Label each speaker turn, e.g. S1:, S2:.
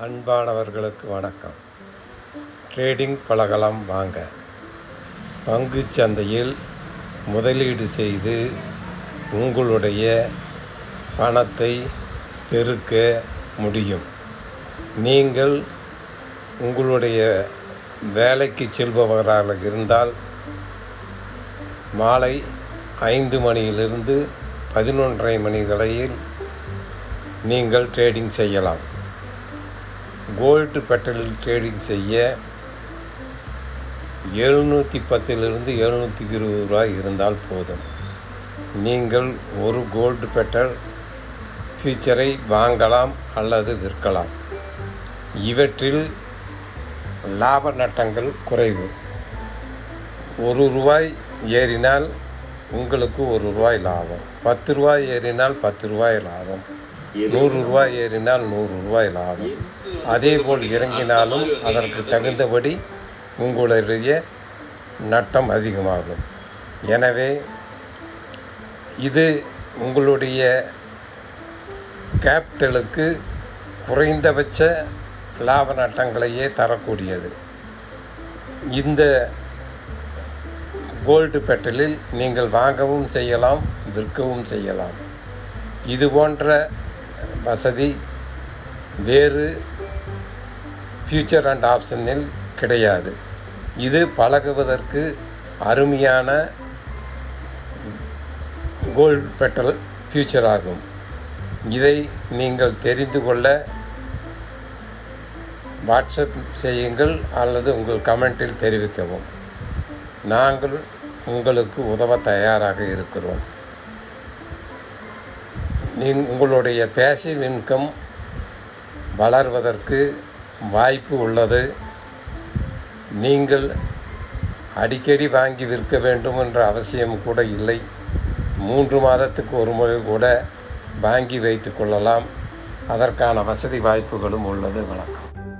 S1: அன்பானவர்களுக்கு வணக்கம். ட்ரேடிங் பழகலாம் வாங்க. பங்குச் சந்தையில் முதலீடு செய்து உங்களுடைய பணத்தை பெருக்க முடியும். நீங்கள் உங்களுடைய வேலைக்கு செல்பவராக இருந்தால் மாலை ஐந்து மணியிலிருந்து பதினொன்றரை மணி வரையில் நீங்கள் ட்ரேடிங் செய்யலாம். கோல்டு பெட்டலில் ட்ரேடிங் செய்ய எழுநூற்றி பத்திலிருந்து எழுநூற்றி இருபது ரூபாய் இருந்தால் போதும். நீங்கள் ஒரு கோல்டு பெட்டல் ஃபியூச்சரை வாங்கலாம் அல்லது விற்கலாம். இவற்றில் லாப நட்டங்கள் குறைவு. ஒரு ரூபாய் ஏறினால் உங்களுக்கு ஒரு ரூபாய் லாபம். பத்து ரூபாய் ஏறினால் பத்து ரூபாய் லாபம். நூறு ரூபாய் ஏறினால் நூறு ரூபாய் லாபம். அதேபோல் இறங்கினாலும் அதற்கு தகுந்தபடி உங்களுடைய நட்டம் அதிகமாகும். எனவே இது உங்களுடைய கேபிட்டலுக்கு குறைந்தபட்ச லாப நட்டங்களையே தரக்கூடியது. இந்த கோல்டு பெட்டலில் நீங்கள் வாங்கவும் செய்யலாம் விற்கவும் செய்யலாம். இது போன்ற வசதி வேறு ஃபியூச்சர் அண்ட் ஆப்ஷனில் கிடையாது. இது பழகுவதற்கு அருமையான கோல்டு பெட்டல் ஃபியூச்சர் ஆகும். இதை நீங்கள் தெரிந்து கொள்ள வாட்ஸ்அப் செய்யுங்கள் அல்லது உங்கள் கமெண்ட்டில் தெரிவிக்கவும். நாங்கள் உங்களுக்கு உதவ தயாராக இருக்கிறோம். நீ உங்களுடைய பேசிவ் இன்கம் வளர்வதற்கு வாய்ப்பு உள்ளது. நீங்கள் அடிக்கடி வாங்கி விற்க வேண்டும் என்ற அவசியம் கூட இல்லை. மூன்று மாதத்துக்கு ஒரு முறை கூட வாங்கி வைத்து கொள்ளலாம். அதற்கான வசதி வாய்ப்புகளும் உள்ளது. வணக்கம்.